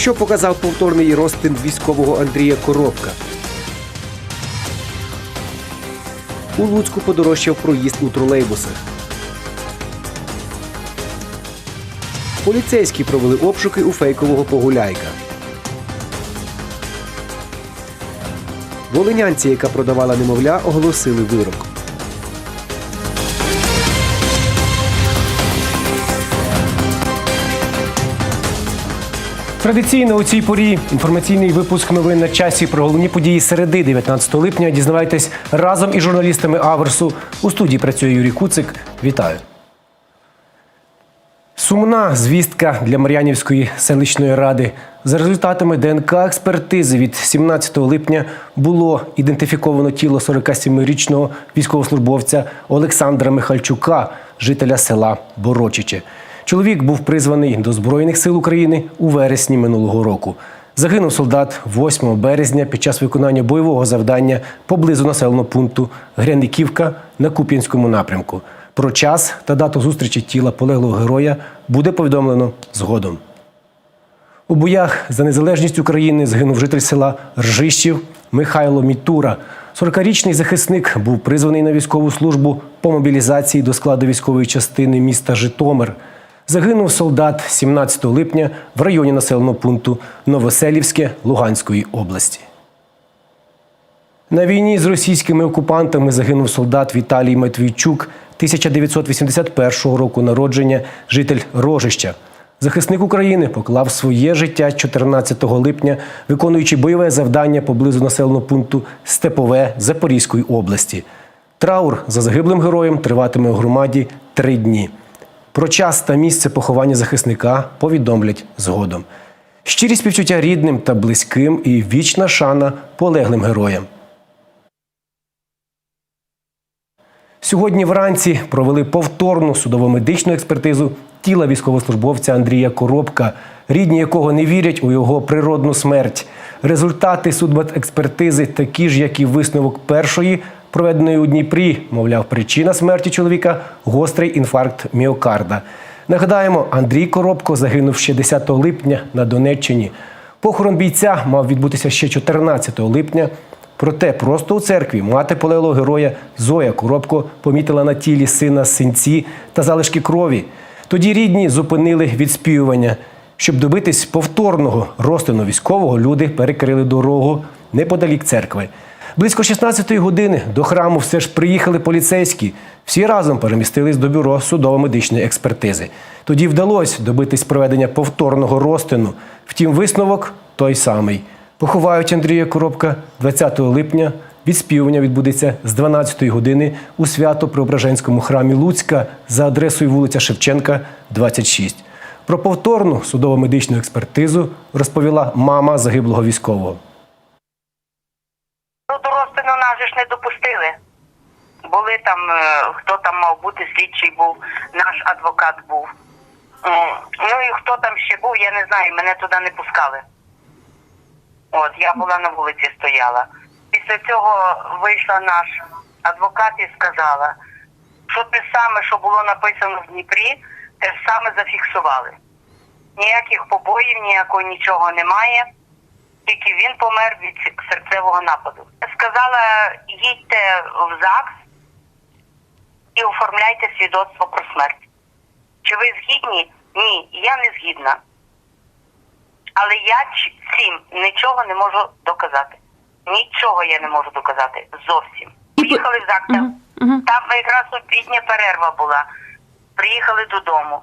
Що показав повторний розтин військового Андрія Коробка? У Луцьку подорожчав проїзд у тролейбусах. Поліцейські провели обшуки у фейкового погуляйка. Волинянці, яка продавала немовля, оголосили вирок. Традиційно у цій порі інформаційний випуск новин на часі про головні події середи 19 липня. Дізнавайтесь разом із журналістами Аверсу. У студії працює Юрій Куцик. Вітаю. Сумна звістка для Мар'янівської селищної ради. За результатами ДНК експертизи від 17 липня було ідентифіковано тіло 47-річного військовослужбовця Олександра Михальчука, жителя села Борочиче. Чоловік був призваний до Збройних сил України у вересні минулого року. Загинув солдат 8 березня під час виконання бойового завдання поблизу населеного пункту Гряниківка на Куп'янському напрямку. Про час та дату зустрічі тіла полеглого героя буде повідомлено згодом. У боях за незалежність України загинув житель села Ржищів Михайло Мітура. 40-річний захисник був призваний на військову службу по мобілізації до складу військової частини міста Житомир. Загинув солдат 17 липня в районі населеного пункту Новоселівське Луганської області. На війні з російськими окупантами загинув солдат Віталій Матвійчук 1981 року народження, житель Рожища. Захисник України поклав своє життя 14 липня, виконуючи бойове завдання поблизу населеного пункту Степове Запорізької області. Траур за загиблим героєм триватиме у громаді три дні. Про час та місце поховання захисника повідомлять згодом. Щирі співчуття рідним та близьким і вічна шана полеглим героям. Сьогодні вранці провели повторну судово-медичну експертизу тіла військовослужбовця Андрія Коробка, рідні якого не вірять у його природну смерть. Результати судмедекспертизи такі ж, як і висновок першої, проведеної у Дніпрі. Мовляв, причина смерті чоловіка гострий інфаркт міокарда. Нагадаємо, Андрій Коробко загинув ще 10 липня на Донеччині. Похорон бійця мав відбутися ще 14 липня. Проте просто у церкві мати полеглого героя Зоя Коробко помітила на тілі сина синці та залишки крові. Тоді рідні зупинили відспівування. Щоб добитись повторного розтину військового, люди перекрили дорогу неподалік церкви. Близько 16-ї години до храму все ж приїхали поліцейські. Всі разом перемістились до бюро судово-медичної експертизи. Тоді вдалося добитись проведення повторного розтину. Втім, висновок той самий. Поховають Андрія Коробка 20 липня. Відспівування відбудеться з 12-ї години у свято-преображенському храмі Луцька за адресою вулиця Шевченка, 26. Про повторну судово-медичну експертизу розповіла мама загиблого військового. Ну, до розтину нас же ж не допустили. Були там, е, хто там мав бути, слідчий був, наш адвокат був. Ну і хто там ще був, я не знаю, мене туди не пускали. От, я була на вулиці стояла. Після цього вийшла наш адвокат і сказала, що те саме, що було написано в Дніпрі, те ж саме зафіксували. Ніяких побоїв, ніякого нічого немає. Тільки він помер від серцевого нападу. Сказала, їдьте в ЗАГС і оформляйте свідоцтво про смерть. Чи ви згідні? Ні, я не згідна. Але я цим нічого не можу доказати. Нічого я не можу доказати. Зовсім. Приїхали в ЗАГС. Мгм, мгм. Там якраз обідня перерва була. Приїхали додому.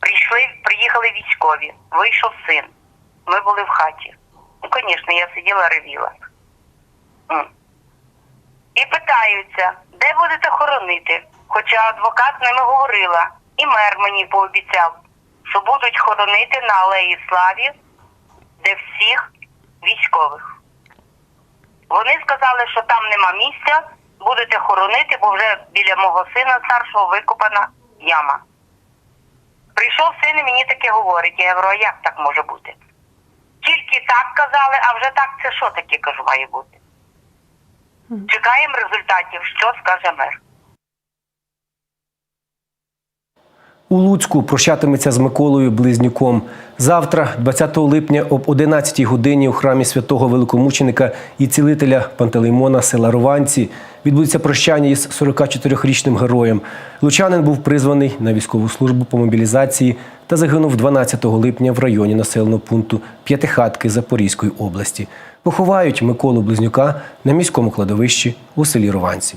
Прийшли, приїхали військові. Вийшов син. Ми були в хаті. Ну, звісно, я сиділа, ревіла. І питаються, де будете хоронити? Хоча адвокат з ними говорила, і мер мені пообіцяв, що будуть хоронити на Алеї Славі, де всіх військових. Вони сказали, що там нема місця, будете хоронити, бо вже біля мого сина старшого викопана яма. Прийшов син і мені таке говорить. Я говорю, а як так може бути? Тільки так казали, а вже так це що таке, кажу, має бути. Чекаємо результатів, що скаже мер. У Луцьку прощатиметься з Миколою Близнюком. Завтра, 20 липня, об 11 годині у храмі святого великомученика і цілителя Пантелеймона села Рованці відбудеться прощання із 44-річним героєм. Лучанин був призваний на військову службу по мобілізації та загинув 12 липня в районі населеного пункту П'ятихатки Запорізької області. Поховають Миколу Близнюка на міському кладовищі у селі Рованці.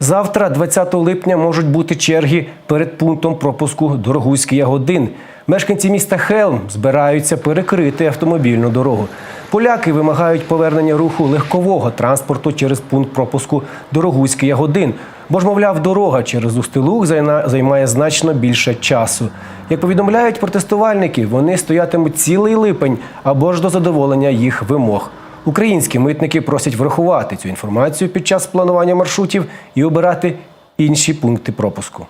Завтра, 20 липня, можуть бути черги перед пунктом пропуску Дорогуський Ягодин. Мешканці міста Хелм збираються перекрити автомобільну дорогу. Поляки вимагають повернення руху легкового транспорту через пункт пропуску Дорогуський Ягодин. Бо ж, мовляв, дорога через Устилуг займає значно більше часу. Як повідомляють протестувальники, вони стоятимуть цілий липень або ж до задоволення їх вимог. Українські митники просять врахувати цю інформацію під час планування маршрутів і обирати інші пункти пропуску.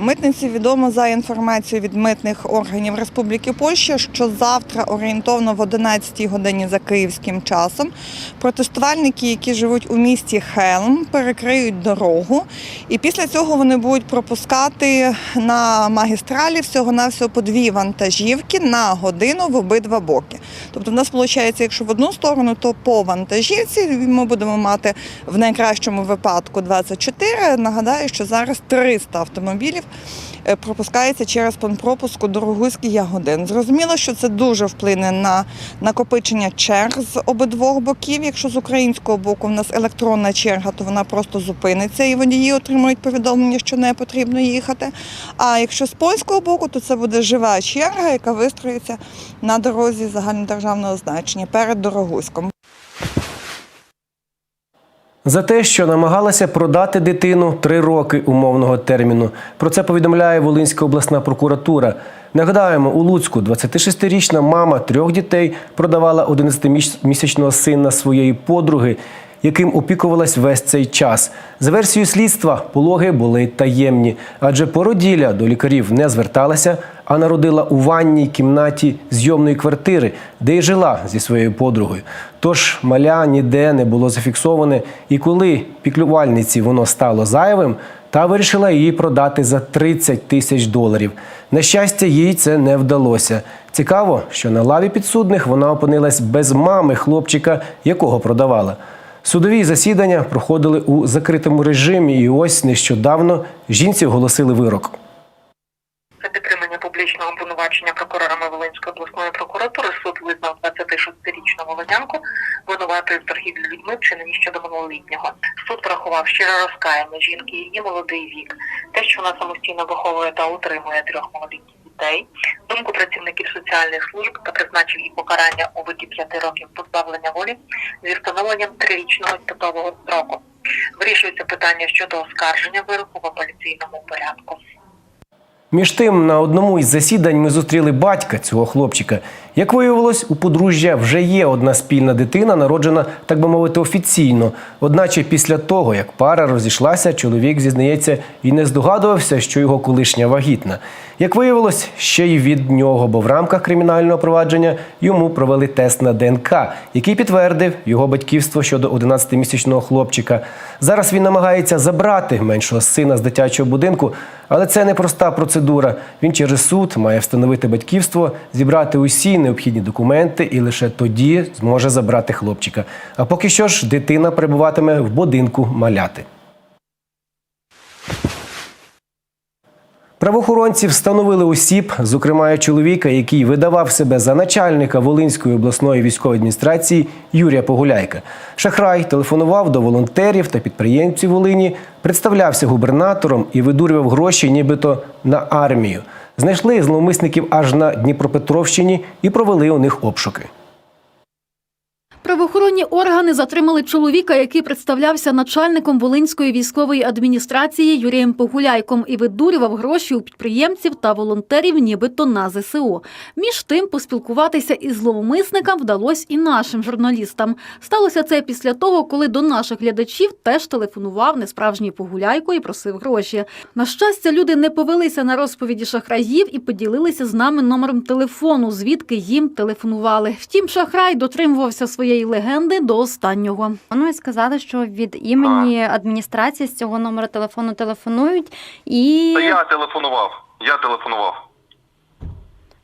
Митниці відомо за інформацією від митних органів Республіки Польща, що завтра орієнтовно в 11 годині за київським часом протестувальники, які живуть у місті Хелм, перекриють дорогу, і після цього вони будуть пропускати на магістралі всього навсього по дві вантажівки на годину в обидва боки. Тобто, в нас виходить, якщо в одну сторону, то по вантажівці ми будемо мати в найкращому випадку 24. Нагадаю, що зараз 300 автомобілів е, пропускається через пункт Дорогуський Ягодин. Зрозуміло, що це дуже вплине на накопичення черг з обидвох боків. Якщо з українського боку в нас електронна черга, то вона просто зупиниться і водії отримують повідомлення, що не потрібно їхати. А якщо з польського боку, то це буде жива черга, яка вистроїться на дорозі загальнодержавного значення перед Дорогуськом. За те, що намагалася продати дитину три роки умовного терміну. Про це повідомляє Волинська обласна прокуратура. Нагадаємо, у Луцьку 26-річна мама трьох дітей продавала 11-місячного сина своєї подруги, яким опікувалась весь цей час. За версією слідства, пологи були таємні, адже породілля до лікарів не зверталася, а народила у ванній кімнаті зйомної квартири, де й жила зі своєю подругою. Тож маля ніде не було зафіксоване, і коли піклювальниці воно стало зайвим, та вирішила її продати за 30 тисяч доларів. На щастя, їй це не вдалося. Цікаво, що на лаві підсудних вона опинилась без мами хлопчика, якого продавала. Судові засідання проходили у закритому режимі, і ось нещодавно жінці оголосили вирок. Публічного обвинувачення прокурорами Волинської обласної прокуратури суд визнав 26-річну волонянку винуватою в торгівлі людьми в чиненні щодо минулолітнього. Суд врахував щире розкаяння жінки, її молодий вік, те, що вона самостійно виховує та утримує трьох молодих дітей, думку працівників соціальних служб та призначив їй покарання у виді п'яти років позбавлення волі зі встановленням трирічного статового строку. Вирішується питання щодо оскарження вироку в апеляційному порядку. Між тим, на одному із засідань ми зустріли батька цього хлопчика. Як виявилось, у подружжя вже є одна спільна дитина, народжена, так би мовити, офіційно. Одначе після того, як пара розійшлася, чоловік зізнається і не здогадувався, що його колишня вагітна. Як виявилось, ще й від нього, бо в рамках кримінального провадження йому провели тест на ДНК, який підтвердив його батьківство щодо 11-місячного хлопчика. Зараз він намагається забрати меншого сина з дитячого будинку, але це непроста процедура. Він через суд має встановити батьківство, зібрати усі необхідні документи і лише тоді зможе забрати хлопчика. А поки що ж дитина перебуватиме в будинку маляти. Правоохоронці встановили осіб, зокрема чоловіка, який видавав себе за начальника Волинської обласної військової адміністрації Юрія Погуляйка. Шахрай телефонував до волонтерів та підприємців Волині, представлявся губернатором і видурював гроші, нібито на армію. Знайшли зловмисників аж на Дніпропетровщині і провели у них обшуки. Правоохоронні органи затримали чоловіка, який представлявся начальником Волинської військової адміністрації Юрієм Погуляйком і видурював гроші у підприємців та волонтерів, нібито на ЗСУ. Між тим, поспілкуватися із зловмисником вдалося і нашим журналістам. Сталося це після того, коли до наших глядачів теж телефонував несправжній Погуляйко і просив гроші. На щастя, люди не повелися на розповіді шахраїв і поділилися з нами номером телефону, звідки їм телефонували. Втім, шахрай дотримувався своєї цієї легенди до останнього. Ну і сказали, що від імені адміністрації з цього номера телефону телефонують, і Та я телефонував. Я телефонував.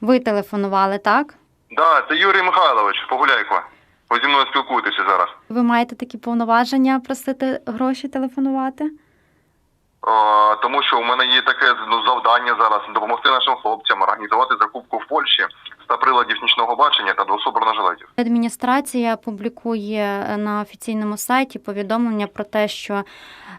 ви телефонували, так? Да, це Юрій Михайлович Погуляйко. Ви зі мною спілкуєтеся зараз. Ви маєте такі повноваження просити гроші телефонувати? О, тому що у мене є таке ну, завдання зараз допомогти нашим хлопцям організувати закупку в Польщі 100 приладів нічного бачення та двосу бронежилетів. Адміністрація публікує е, на офіційному сайті повідомлення про те, що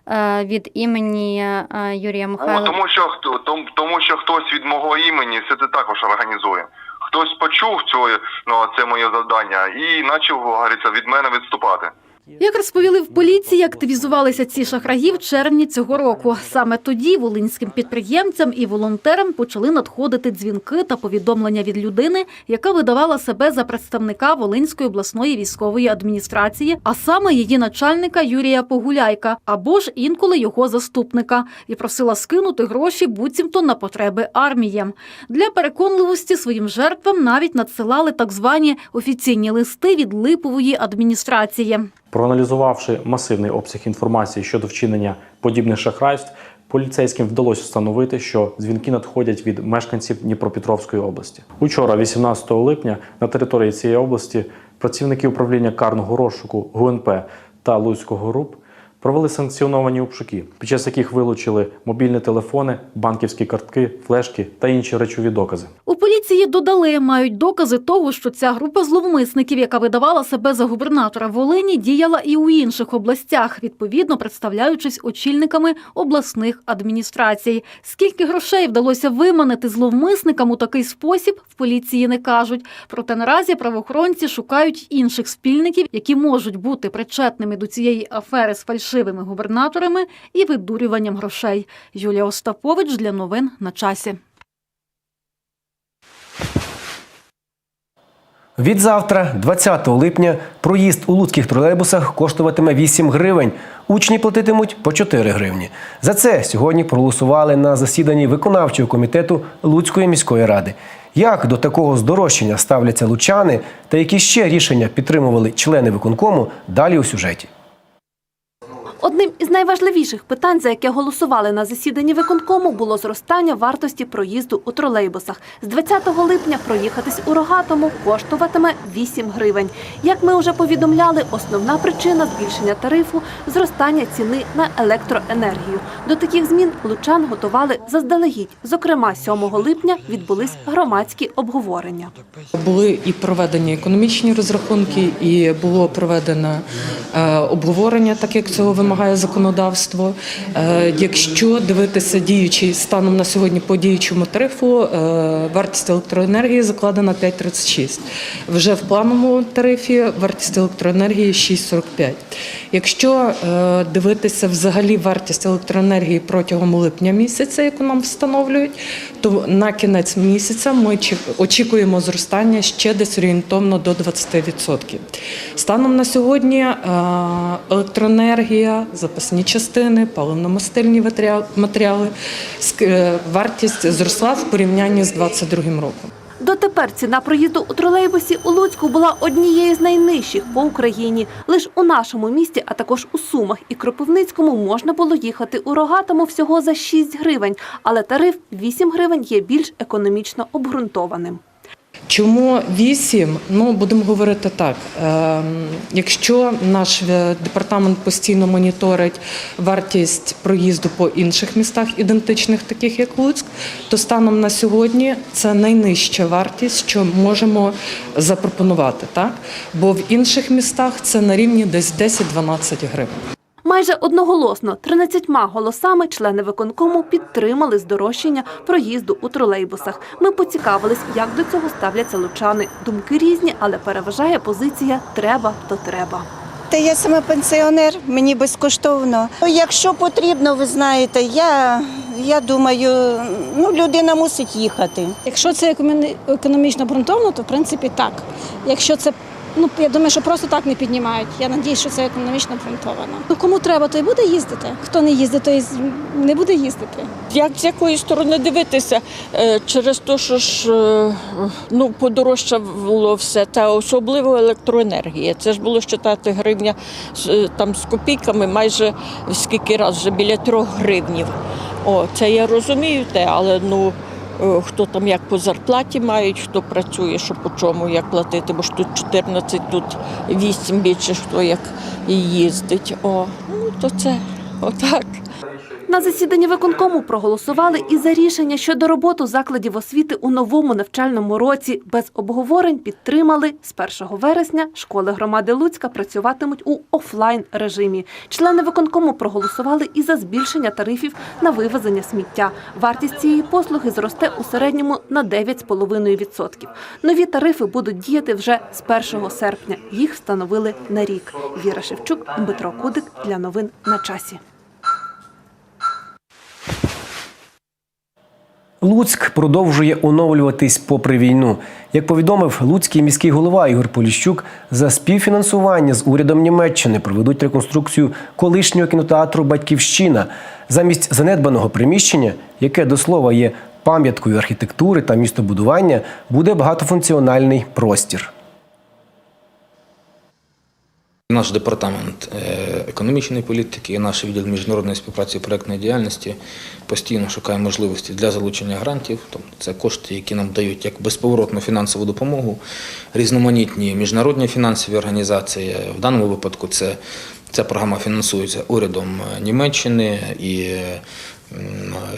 е, від імені е, Юрія О, тому що хто тому, тому що хтось від мого імені все це також організує. Хтось почув цього, ну, це моє завдання і почав, говориться, від мене відступати. Як розповіли в поліції, активізувалися ці шахраї в червні цього року. Саме тоді волинським підприємцям і волонтерам почали надходити дзвінки та повідомлення від людини, яка видавала себе за представника Волинської обласної військової адміністрації, а саме її начальника Юрія Погуляйка або ж інколи його заступника, і просила скинути гроші буцімто на потреби армії. Для переконливості своїм жертвам навіть надсилали так звані офіційні листи від липової адміністрації. Проаналізувавши масивний обсяг інформації щодо вчинення подібних шахрайств, поліцейським вдалося встановити, що дзвінки надходять від мешканців Дніпропетровської області. Учора, 18 липня, на території цієї області працівники управління карного розшуку ГУНП та Луцького РУП провели санкціоновані обшуки, під час яких вилучили мобільні телефони, банківські картки, флешки та інші речові докази. У поліції додали, мають докази того, що ця група зловмисників, яка видавала себе за губернатора Волині, діяла і у інших областях, відповідно представляючись очільниками обласних адміністрацій. Скільки грошей вдалося виманити зловмисникам у такий спосіб, в поліції не кажуть. Проте наразі правоохоронці шукають інших спільників, які можуть бути причетними до цієї афери з фальшивими губернаторами і видурюванням грошей. Юлія Остапович для новин на часі. Від завтра, 20 липня, проїзд у луцьких тролейбусах коштуватиме 8 гривень. Учні платитимуть по 4 гривні. За це сьогодні проголосували на засіданні виконавчого комітету Луцької міської ради. Як до такого здорожчання ставляться лучани та які ще рішення підтримували члени виконкому, далі у сюжеті. Одним із найважливіших питань, за яке голосували на засіданні виконкому, було зростання вартості проїзду у тролейбусах. З 20 липня проїхатись у Рогатому коштуватиме 8 гривень. Як ми вже повідомляли, основна причина збільшення тарифу зростання ціни на електроенергію. До таких змін лучан готували заздалегідь. Зокрема, 7 липня відбулись громадські обговорення. Були і проведені економічні розрахунки, і було проведено е, обговорення, так як цього вимагає законодавство. Е, якщо дивитися діючий станом на сьогодні по діючому тарифу, е, вартість електроенергії закладена 5,36. Вже в плановому тарифі вартість електроенергії 6,45. Якщо е, дивитися взагалі вартість електроенергії протягом липня місяця, яку нам встановлюють, то на кінець місяця ми очікуємо зростання ще десь орієнтовно до 20%. Станом на сьогодні е, запасні частини, паливно-мастильні матеріал- матеріали, е, вартість зросла в порівнянні з 2022 роком. Дотепер ціна проїзду у тролейбусі у Луцьку була однією з найнижчих по Україні. Лише у нашому місті, а також у Сумах і Кропивницькому можна було їхати у Рогатому всього за 6 гривень, але тариф 8 гривень є більш економічно обґрунтованим. Чому вісім? Ну будемо говорити так. Ем, якщо наш е, департамент постійно моніторить вартість проїзду по інших містах, ідентичних, таких як Луцьк, то станом на сьогодні це найнижча вартість, що можемо запропонувати, так? Бо в інших містах це на рівні десь 10-12 гривень. Майже одноголосно 13 голосами члени виконкому підтримали здорожчання проїзду у тролейбусах. Ми поцікавились, як до цього ставляться лучани. Думки різні, але переважає позиція треба, то треба. Та я сама пенсіонер, мені безкоштовно. Ну, Якщо потрібно, ви знаєте, я, я думаю, ну людина мусить їхати. Якщо це економічно обґрунтовано, то в принципі так. Якщо це Ну я думаю, що просто так не піднімають. Я надію, що це економічно обґрунтовано. Ну кому треба, той буде їздити. Хто не їздить, той не буде їздити. Як з якої сторони дивитися? Е, Через те, що ж е, ну, подорожчало все, та особливо електроенергія. Це ж було считати гривня е, там, з копійками майже скільки раз, вже біля трьох гривнів. О, це я розумію те, але ну. Е, Хто там як по зарплаті мають, хто працює, що по чому, як платити, бо ж тут 14, тут 8 більше, хто як їздить. О, ну то це отак. На засіданні виконкому проголосували і за рішення щодо роботи закладів освіти у новому навчальному році. Без обговорень підтримали з 1 вересня школи громади Луцька працюватимуть у офлайн режимі. Члени виконкому проголосували і за збільшення тарифів на вивезення сміття. Вартість цієї послуги зросте у середньому на 9,5%. Нові тарифи будуть діяти вже з 1 серпня. Їх встановили на рік. Віра Шевчук, Дмитро Кудик для новин на часі. Луцьк продовжує оновлюватись попри війну. Як повідомив луцький міський голова Ігор Поліщук, за співфінансування з урядом Німеччини проведуть реконструкцію колишнього кінотеатру Батьківщина замість занедбаного приміщення, яке до слова є пам'яткою архітектури та містобудування, буде багатофункціональний простір. Наш департамент е, економічної політики і наш відділ міжнародної співпраці і проектної діяльності постійно шукає можливості для залучення грантів. Тобто це кошти, які нам дають як безповоротну фінансову допомогу, різноманітні міжнародні фінансові організації. В даному випадку це ця програма фінансується урядом Німеччини і м,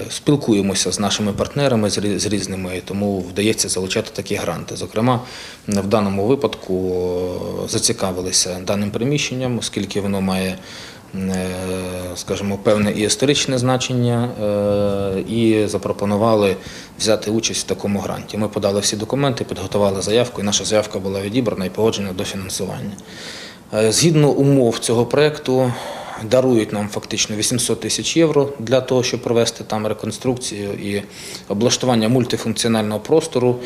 спілкуємося з нашими партнерами з різними, тому вдається залучати такі гранти. Зокрема, в даному випадку зацікавилися даним приміщенням, оскільки воно має, е, скажімо, певне і історичне значення, е, і запропонували взяти участь в такому гранті. Ми подали всі документи, підготували заявку, і наша заявка була відібрана і погоджена до фінансування. Е, Згідно умов цього проєкту, дарують нам фактично 800 тисяч євро для того, щоб провести там реконструкцію і облаштування мультифункціонального простору.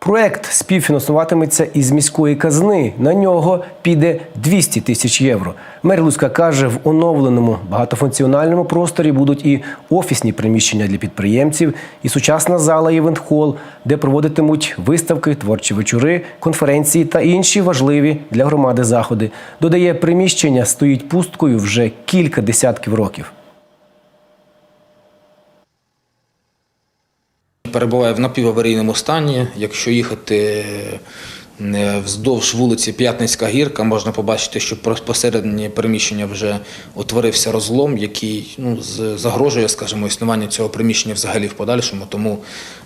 Проект співфінансуватиметься із міської казни. На нього піде 200 тисяч євро. Мер Луцька каже, в оновленому багатофункціональному просторі будуть і офісні приміщення для підприємців, і сучасна зала івент-хол, де проводитимуть виставки, творчі вечори, конференції та інші важливі для громади заходи. Додає, приміщення стоїть пусткою вже кілька десятків років. Перебуває в напіваварійному стані. Якщо їхати е, вздовж вулиці П'ятницька гірка, можна побачити, що посередині приміщення вже утворився розлом, який ну, загрожує, скажімо, існування цього приміщення взагалі в подальшому. Тому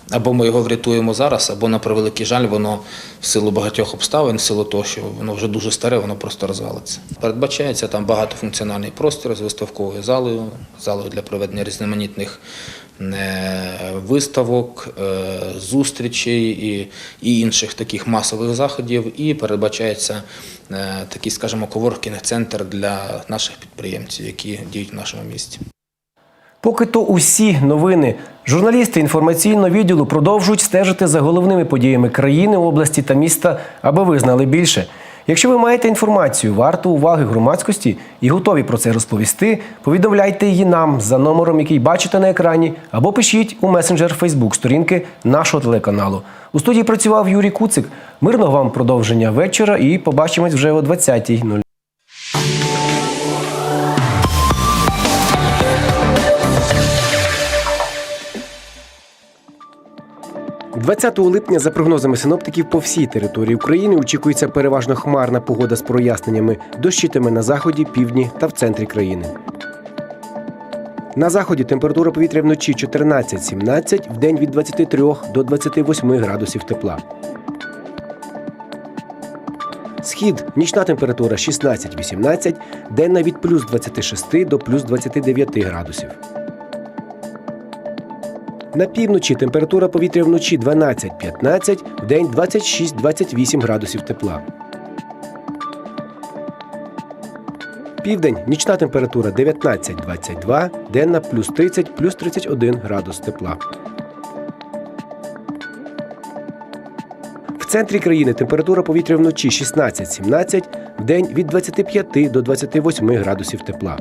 або ми його врятуємо зараз, або на превеликий жаль, воно в силу багатьох обставин, в силу того, що воно вже дуже старе, воно просто розвалиться. Передбачається там багатофункціональний простір з виставковою залою, залою для проведення різноманітних виставок, е, зустрічей і, і інших таких масових заходів. І передбачається е, такий, скажімо, коворкінг центр для наших підприємців, які діють в нашому місті. Поки то усі новини. Журналісти інформаційного відділу продовжують стежити за головними подіями країни, області та міста, аби ви знали більше. Якщо ви маєте інформацію, варту уваги громадськості і готові про це розповісти, повідомляйте її нам за номером, який бачите на екрані, або пишіть у месенджер Фейсбук сторінки нашого телеканалу. У студії працював Юрій Куцик. Мирного вам продовження вечора і побачимось вже о 20.00. 20 липня, за прогнозами синоптиків, по всій території України очікується переважно хмарна погода з проясненнями, дощитиме на заході, півдні та в центрі країни. На заході температура повітря вночі 14-17, вдень від 23 до 28 градусів тепла. Схід нічна температура 16-18, денна від плюс 26 до плюс 29 градусів. На півночі температура повітря вночі 12-15, вдень 26-28 градусів тепла. Південь нічна температура 19-22, денна плюс 30 плюс 31 градус тепла. В центрі країни температура повітря вночі 16-17, вдень від 25 до 28 градусів тепла.